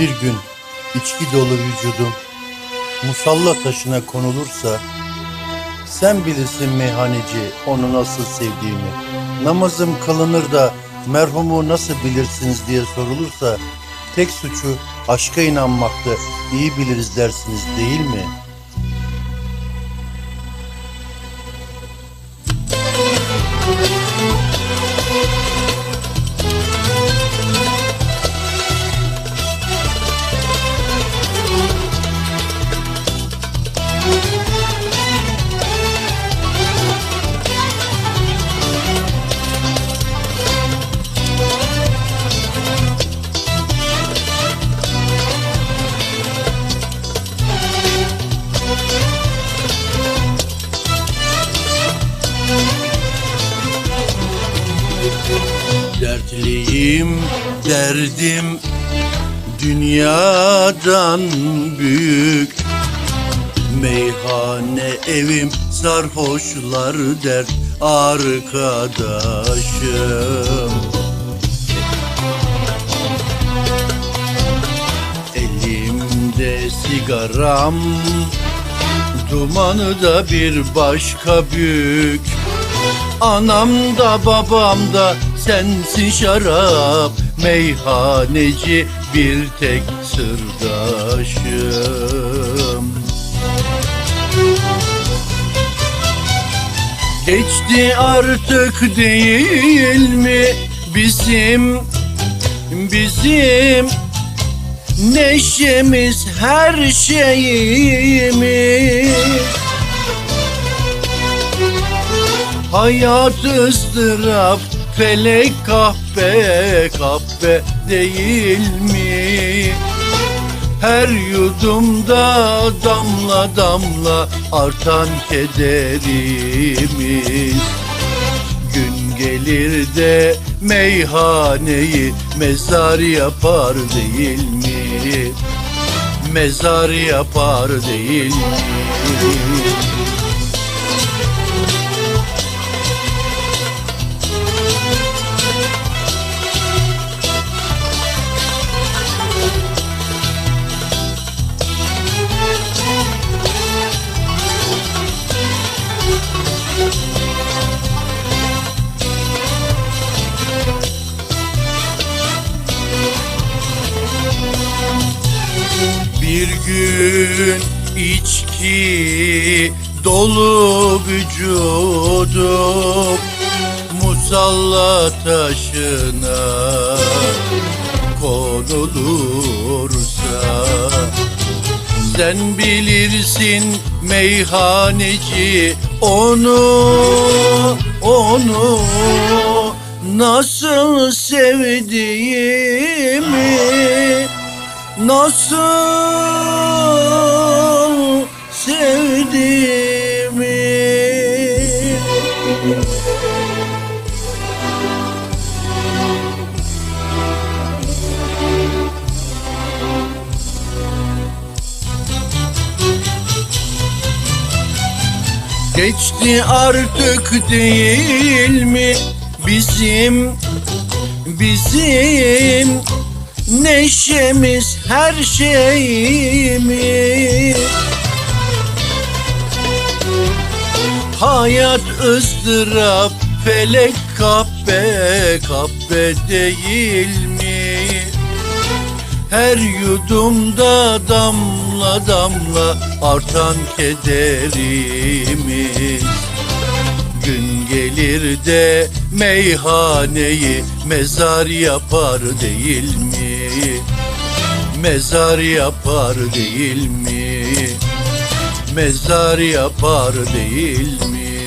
Bir gün içki dolu vücudum musalla taşına konulursa sen bilirsin meyhaneci onu nasıl sevdiğimi. Namazım kılınır da merhumu nasıl bilirsiniz diye sorulursa tek suçu aşka inanmaktı iyi biliriz dersiniz değil mi? Dertliyim derdim dünyadan büyük Meyhane evim sarhoşlar dert arkadaşım. Elimde sigaram Dumanı da bir başka büyük Anam da babam da sensin şarap Meyhaneci bir tek sırdaşım Geçti artık değil mi bizim bizim neşemiz her şeyimiz Hayat ıstırap felek kahpe kahpe değil mi? Her yudumda damla damla artan kederimiz Gün gelir de meyhaneyi mezar yapar değil mi? Mezar yapar değil mi? Gün içki dolu vücudum Musalla taşına konulursa. Sen bilirsin meyhaneci onu onu nasıl sevdiğimi nasıl Geçti artık değil mi bizim bizim neşemiz her şeyimiz Hayat ızdırap felek kahpe kahpe değil mi? Her yudumda damla damla artan kederimiz Gün gelir de meyhaneyi mezar yapar değil mi? Mezar yapar değil mi? Mezar yapar değil mi?